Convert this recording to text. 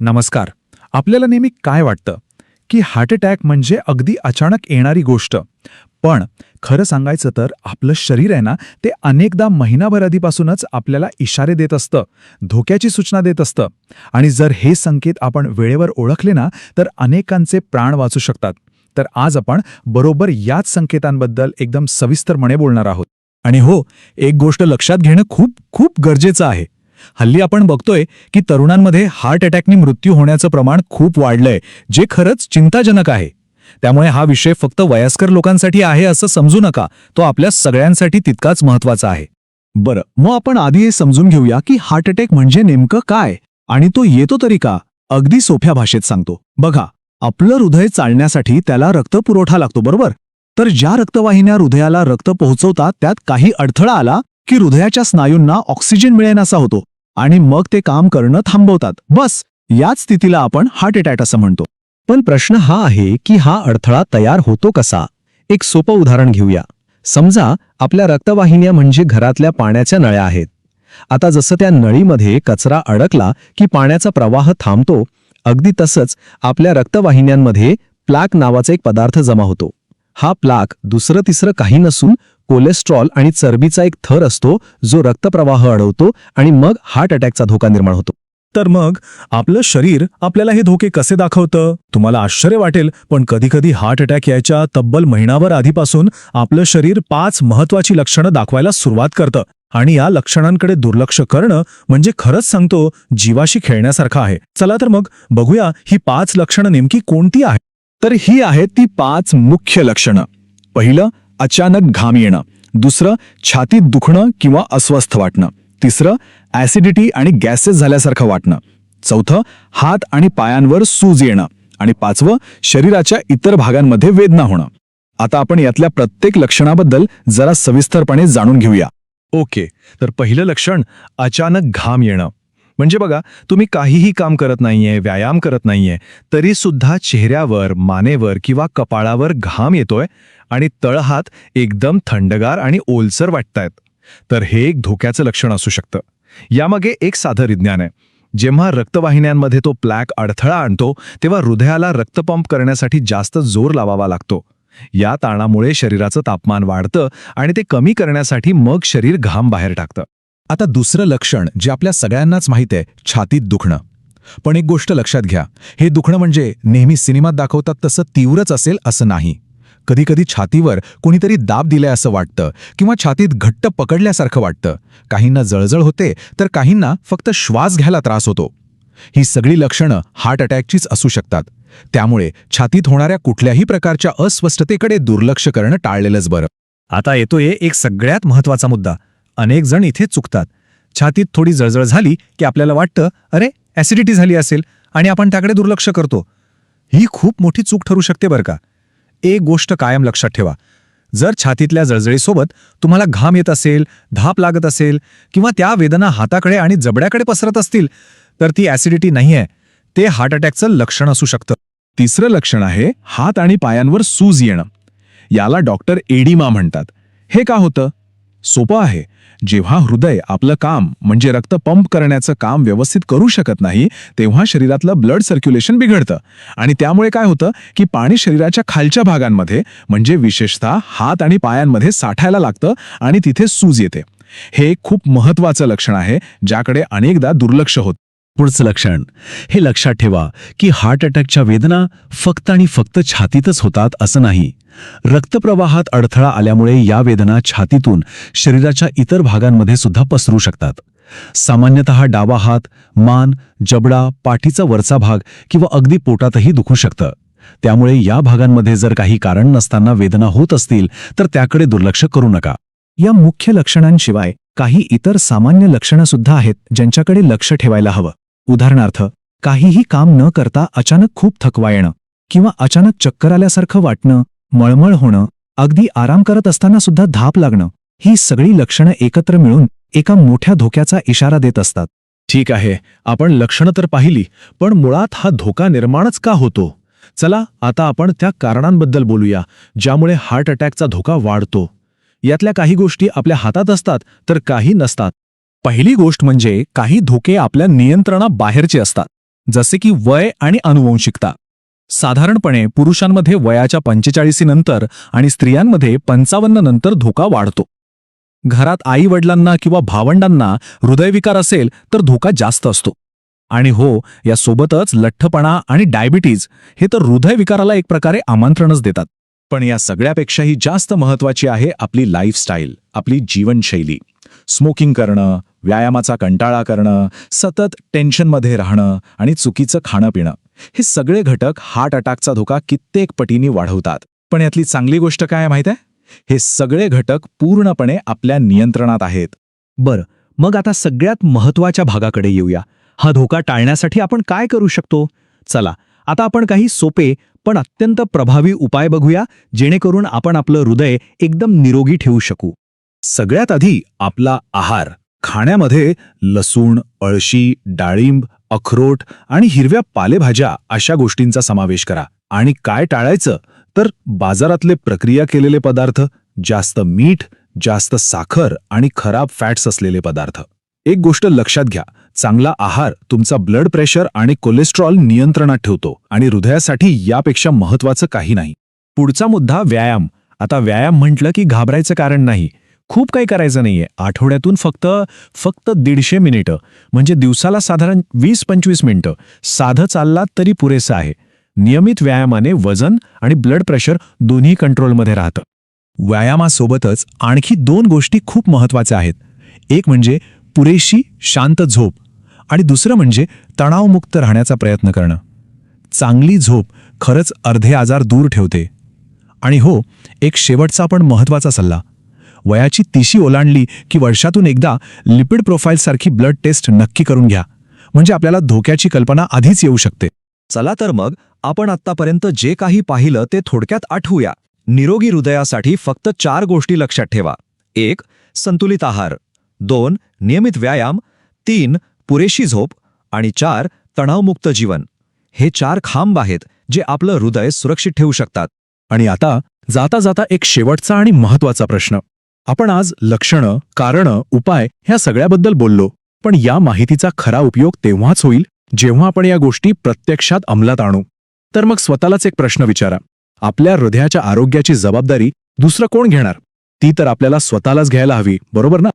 नमस्कार. आपल्याला नेहमी काय वाटतं? की हार्ट अटॅक म्हणजे अगदी अचानक येणारी गोष्ट. पण खरं सांगायचं तर आपलं शरीर आहे ना ते अनेकदा महिनाभर आधीपासूनच आपल्याला इशारे देत असतं धोक्याची सूचना देत असतं. आणि जर हे संकेत आपण वेळेवर ओळखले ना तर अनेकांचे प्राण वाचू शकतात. तर आज आपण बरोबर याच संकेतांबद्दल एकदम सविस्तरपणे बोलणार आहोत. आणि हो एक गोष्ट लक्षात घेणं खूप खूप गरजेचं आहे. हल्ली आपण बघतोय की तरुणांमध्ये हार्ट अटॅकनी मृत्यू होण्याचं प्रमाण खूप वाढलंय जे खरंच चिंताजनक आहे. त्यामुळे हा विषय फक्त वयस्कर लोकांसाठी आहे असं समजू नका तो आपल्या सगळ्यांसाठी तितकाच महत्त्वाचा आहे. बरं मग आपण आधी हे समजून घेऊया की हार्ट अटॅक म्हणजे नेमकं काय आणि तो येतो तरी का? अगदी सोप्या भाषेत सांगतो. बघा आपलं हृदय चालण्यासाठी त्याला रक्तपुरवठा लागतो बरोबर? तर ज्या रक्तवाहिन्या हृदयाला रक्त पोहोचवतात त्यात काही अडथळा आला की हृदयाच्या स्नायूंना ऑक्सिजन मिळेनासा होतो. आणि मग ते काम करणं थांबवतात. बस याच स्थितीला आपण हार्ट अटॅक असं म्हणतो. पण प्रश्न हा आहे की हा अडथळा तयार होतो कसा? एक सोपं उदाहरण घेऊया. समजा आपल्या रक्तवाहिन्या म्हणजे घरातल्या पाण्याच्या नळ्या आहेत. आता जसं त्या नळीमध्ये कचरा अडकला की पाण्याचा प्रवाह थांबतो अगदी तसंच आपल्या रक्तवाहिन्यांमध्ये प्लाक नावाचा एक पदार्थ जमा होतो. हा प्लाक दुसरं तिसरं काही नसून कोलेस्ट्रॉल आणि चरबीचा एक थर असतो जो रक्तप्रवाह अडवतो आणि मग हार्ट अटॅकचा धोका निर्माण होतो. तर मग आपलं शरीर आपल्याला हे धोके कसे दाखवतं? तुम्हाला आश्चर्य वाटेल पण कधीकधी हार्ट अटॅक यायच्या तब्बल महिनाभर आधीपासून आपलं शरीर पाच महत्वाची लक्षणं दाखवायला सुरुवात करतं. आणि या लक्षणांकडे दुर्लक्ष करणं म्हणजे खरंच सांगतो जीवाशी खेळण्यासारखं आहे. चला तर मग बघूया ही पाच लक्षणं नेमकी कोणती आहेत? तर ही आहेत ती पाच मुख्य लक्षणं. पहिलं अचानक घाम येणं. दुसरं छातीत दुखणं किंवा अस्वस्थ वाटणं. तिसरं ऍसिडिटी आणि गॅसेस झाल्यासारखं वाटणं. चौथं हात आणि पायांवर सूज येणं. आणि पाचवं शरीराच्या इतर भागांमध्ये वेदना होणं. आता आपण यातल्या प्रत्येक लक्षणाबद्दल जरा सविस्तरपणे जाणून घेऊया. ओके तर पहिलं लक्षण अचानक घाम येणं. म्हणजे बघा तुम्ही काहीही काम करत नाहीये व्यायाम करत नाहीये तरी सुद्धा चेहऱ्यावर मानेवर किंवा कपाळावर घाम येतोय आणि तळहात एकदम थंडगार आणि ओलसर वाटतायत. तर हे एक धोक्याचं लक्षण असू शकतं. यामागे एक साधं विज्ञान आहे. जेव्हा रक्तवाहिन्यांमध्ये तो प्लॅक अडथळा आणतो तेव्हा हृदयाला रक्तपंप करण्यासाठी जास्त जोर लावावा लागतो. या ताणामुळे शरीराचं तापमान वाढतं आणि ते कमी करण्यासाठी मग शरीर घाम बाहेर टाकतं. आता दुसरं लक्षण जे आपल्या सगळ्यांनाच माहीत आहे छातीत दुखणं. पण एक गोष्ट लक्षात घ्या हे दुखणं म्हणजे नेहमी सिनेमात दाखवतात तसं तीव्रच असेल असं नाही. कधीकधी छातीवर कोणीतरी दाब दिलाय असं वाटतं किंवा छातीत घट्ट पकडल्यासारखं वाटतं. काहींना जळजळ होते तर काहींना फक्त श्वास घ्यायला त्रास होतो. ही सगळी लक्षणं हार्ट अटॅकचीच असू शकतात. त्यामुळे छातीत होणाऱ्या कुठल्याही प्रकारच्या अस्वस्थतेकडे दुर्लक्ष करणं टाळलेलंच बरं. आता येतोय एक सगळ्यात महत्त्वाचा मुद्दा. अनेक जण इथे चुकतात. छातीत थोडी जळजळ झाली की आपल्याला वाटतं अरे ॲसिडिटी झाली असेल आणि आपण त्याकडे दुर्लक्ष करतो. ही खूप मोठी चूक ठरू शकते बरं का. एक गोष्ट कायम लक्षात ठेवा. जर छातीतल्या जळजळीसोबत तुम्हाला घाम येत असेल धाप लागत असेल किंवा त्या वेदना हाताकडे आणि जबड्याकडे पसरत असतील तर ती ॲसिडिटी नाहीये. ते हार्ट अटॅकचं लक्षण असू शकतं. तिसरं लक्षण आहे हात आणि पायांवर सूज येणं. याला डॉक्टर एडिमा म्हणतात. हे का होतं? सोपं आहे. जेव्हा हृदय आपलं काम म्हणजे रक्त पंप करण्याचं काम व्यवस्थित करू शकत नाही तेव्हा शरीरातलं ब्लड सर्क्युलेशन बिघडतं. आणि त्यामुळे काय होतं की पाणी शरीराच्या खालच्या भागांमध्ये म्हणजे विशेषतः हात आणि पायांमध्ये साठायला लागतं आणि तिथे सूज येते. हे एक खूप महत्वाचं लक्षण आहे ज्याकडे अनेकदा दुर्लक्ष होत पुढचं लक्षण. हे लक्षात ठेवा की हार्ट अटॅकच्या वेदना फक्त आणि फक्त छातीतच होतात असं नाही. रक्तप्रवाहात अडथळा आल्यामुळे या वेदना छातीतून शरीराच्या इतर भागांमध्ये सुद्धा पसरू शकतात. सामान्यतः डावा हात मान जबडा पाठीचा वरचा भाग किंवा अगदी पोटातही दुखू शकतं. त्यामुळे या भागांमध्ये जर काही कारण नसताना वेदना होत असतील तर त्याकडे दुर्लक्ष करू नका. या मुख्य लक्षणांशिवाय काही इतर सामान्य लक्षणं सुद्धा आहेत ज्यांच्याकडे लक्ष ठेवायला हवं. उदाहरणार्थ काहीही काम न करता अचानक खूप थकवा येणं किंवा अचानक चक्कर आल्यासारखं वाटणं मळमळ होणं अगदी आराम करत असताना सुद्धा धाप लागणं ही सगळी लक्षणं एकत्र मिळून एका मोठ्या धोक्याचा इशारा देत असतात. ठीक आहे आपण लक्षणं तर पाहिली पण मुळात हा धोका निर्माणच का होतो? चला आता आपण त्या कारणांबद्दल बोलूया ज्यामुळे हार्ट अटॅकचा धोका वाढतो. यातल्या काही गोष्टी आपल्या हातात असतात तर काही नसतात. पहिली गोष्ट म्हणजे काही धोके आपल्या नियंत्रणाबाहेरचे असतात जसे की वय आणि अनुवंशिकता साधारणपणे पुरुषांमध्ये वयाच्या पंचेचाळीसी नंतर आणि स्त्रियांमध्ये पंचावन्न नंतर धोका वाढतो. घरात आई वडिलांना किंवा भावंडांना हृदयविकार असेल तर धोका जास्त असतो. आणि हो यासोबतच लठ्ठपणा आणि डायबिटीज हे तर हृदयविकाराला एक प्रकारे आमंत्रणच देतात. पण या सगळ्यापेक्षाही जास्त महत्वाची आहे आपली लाईफस्टाईल आपली जीवनशैली. स्मोकिंग करणं व्यायामाचा कंटाळा करणं सतत टेन्शनमध्ये राहणं आणि चुकीचं खाणं पिणं. हे सगळे घटक हार्ट अटॅकचा धोका कित्येक पटीने वाढवतात. पण यातली चांगली गोष्ट काय माहीत माहिती आहे? हे सगळे घटक पूर्णपणे आपल्या नियंत्रणात आहेत. बरं मग आता सगळ्यात महत्त्वाच्या भागाकडे येऊया. हा धोका टाळण्यासाठी आपण काय करू शकतो? चला आता आपण काही सोपे पण अत्यंत प्रभावी उपाय बघूया जेणेकरून आपण आपलं हृदय एकदम निरोगी ठेवू शकू. सगळ्यात आधी आपला आहार. खाण्यामध्ये लसूण अळशी डाळिंब अखरोट आणि हिरव्या पालेभाज्या अशा गोष्टींचा समावेश करा. आणि काय टाळायचं? तर बाजारातले प्रक्रिया केलेले पदार्थ जास्त मीठ जास्त साखर आणि खराब फॅट्स असलेले पदार्थ. एक गोष्ट लक्षात घ्या. चांगला आहार तुमचा ब्लड प्रेशर आणि कोलेस्ट्रॉल नियंत्रणात ठेवतो आणि हृदयासाठी यापेक्षा महत्वाचं काही नाही. पुढचा मुद्दा व्यायाम. आता व्यायाम म्हटलं की घाबरायचं कारण नाही. खूप काही करायचं नाहीये. आठवड्यातून फक्त फक्त दीडशे मिनिटं. म्हणजे दिवसाला साधारण वीस पंचवीस मिनिटं. साधं चाललात तरी पुरेसं आहे. नियमित व्यायामाने वजन आणि ब्लड प्रेशर दोन्ही कंट्रोलमध्ये राहतं. व्यायामासोबतच आणखी दोन गोष्टी खूप महत्त्वाच्या आहेत. एक म्हणजे पुरेशी शांत झोप. आणि दुसरं म्हणजे तणावमुक्त राहण्याचा प्रयत्न करणं. चांगली झोप खरंच अर्धे आजार दूर ठेवते. आणि हो एक शेवटचा पण महत्त्वाचा सल्ला. वयाची तिशी ओलांडली की वर्षातून एकदा लिपिड प्रोफाईलसारखी ब्लड टेस्ट नक्की करून घ्या. म्हणजे आपल्याला धोक्याची कल्पना आधीच येऊ शकते. चला तर मग आपण आत्तापर्यंत जे काही पाहिलं ते थोडक्यात आठवूया. निरोगी हृदयासाठी फक्त चार गोष्टी लक्षात ठेवा. एक संतुलित आहार. दोन नियमित व्यायाम. तीन पुरेशी झोप. आणि चार तणावमुक्त जीवन. हे चार खांब आहेत जे आपलं हृदय सुरक्षित ठेवू शकतात. आणि आता जाता जाता एक शेवटचा आणि महत्त्वाचा प्रश्न. आपण आज लक्षणं कारणं उपाय ह्या सगळ्याबद्दल बोललो. पण या माहितीचा खरा उपयोग तेव्हाच होईल जेव्हा आपण या गोष्टी प्रत्यक्षात अंमलात आणू. तर मग स्वतःलाच एक प्रश्न विचारा. आपल्या हृदयाच्या आरोग्याची जबाबदारी दुसरं कोण घेणार? ती तर आपल्याला स्वतःलाच घ्यायला हवी बरोबर ना?